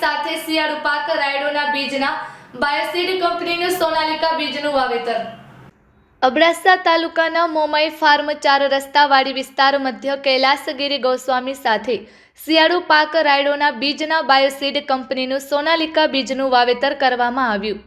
સાથે શિયાળુ પાક રાયડોના બીજના બાયોસીડ કંપનીનું સોનાલિકા બીજનું વાવેતર. અબડાસા તાલુકાના મોમાઈ ફાર્મ ચાર રસ્તાવાળી વિસ્તાર મધ્ય કૈલાસગીરી ગોસ્વામી સાથે શિયાળુ પાક રાયડોના બીજના બાયોસીડ કંપનીનું સોનાલિકા બીજનું વાવેતર કરવામાં આવ્યું.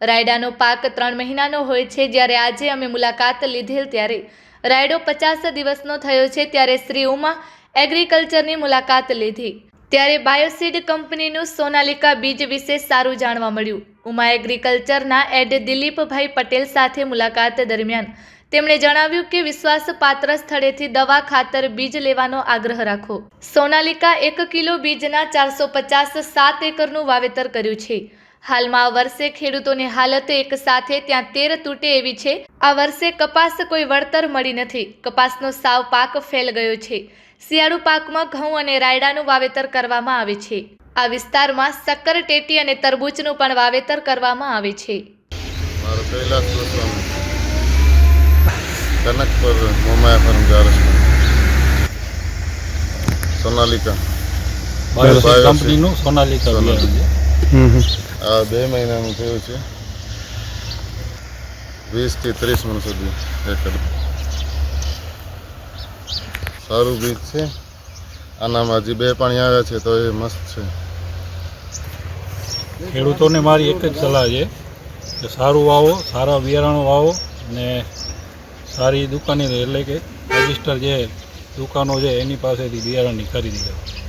રાયડાનો પાક ત્રણ મહિનાનો હોય છે, જ્યારે આજે અમે મુલાકાત લીધેલ ત્યારે રાયડો પચાસ દિવસનો થયો છે, ત્યારે શ્રી ઉમા એગ્રીકલ્ચરની મુલાકાત લીધી. ત્યારે બાયોસીડ કંપનીનું સોનાલિકા બીજ વિશે સારું જાણવા મળ્યું. ઉમા એગ્રીકલ્ચરના એડ દિલીપભાઈ પટેલ સાથે મુલાકાત દરમિયાન તેમણે જણાવ્યું કે વિશ્વાસપાત્ર સ્થળેથી દવા ખાતર બીજ લેવાનો આગ્રહ રાખો. સોનાલિકા એક કિલો બીજના ચારસો પચાસ સાત એકરનું વાવેતર કર્યું છે. હાલમાં આ વર્ષે ખેડૂતોની હાલત એક સાથે ત્યાં તેર તૂટે એવી છે. આ વર્ષે કપાસ કોઈ વળતર મળી નથી. કપાસનો સાવ પાક ફેલ ગયો છે. શિયાળુ પાકમાં ઘઉં અને રાયડાનું વાવેતર કરવામાં આવે છે. આ વિસ્તારમાં શક્કર ટેટી અને તરબૂચનું પણ વાવેતર કરવામાં આવે છે. કનકપુર મોમાયા ફાર્મ સોનાલિકા. કંપનીનું સોનાલિકા આ બે મહિનાનું થયું છે. વીસથી ત્રીસ મણ સુધી એકર સારું બીજ છે. આનામાં હજી બે પાણી આવ્યા છે તો એ મસ્ત છે. ખેડૂતોને મારી એક જ સલાહ છે કે સારું વાવો, સારા બિયારણો વાવો અને સારી દુકાને એટલે કે રજિસ્ટર જે દુકાનો છે એની પાસેથી બિયારણની ખરીદી કરો.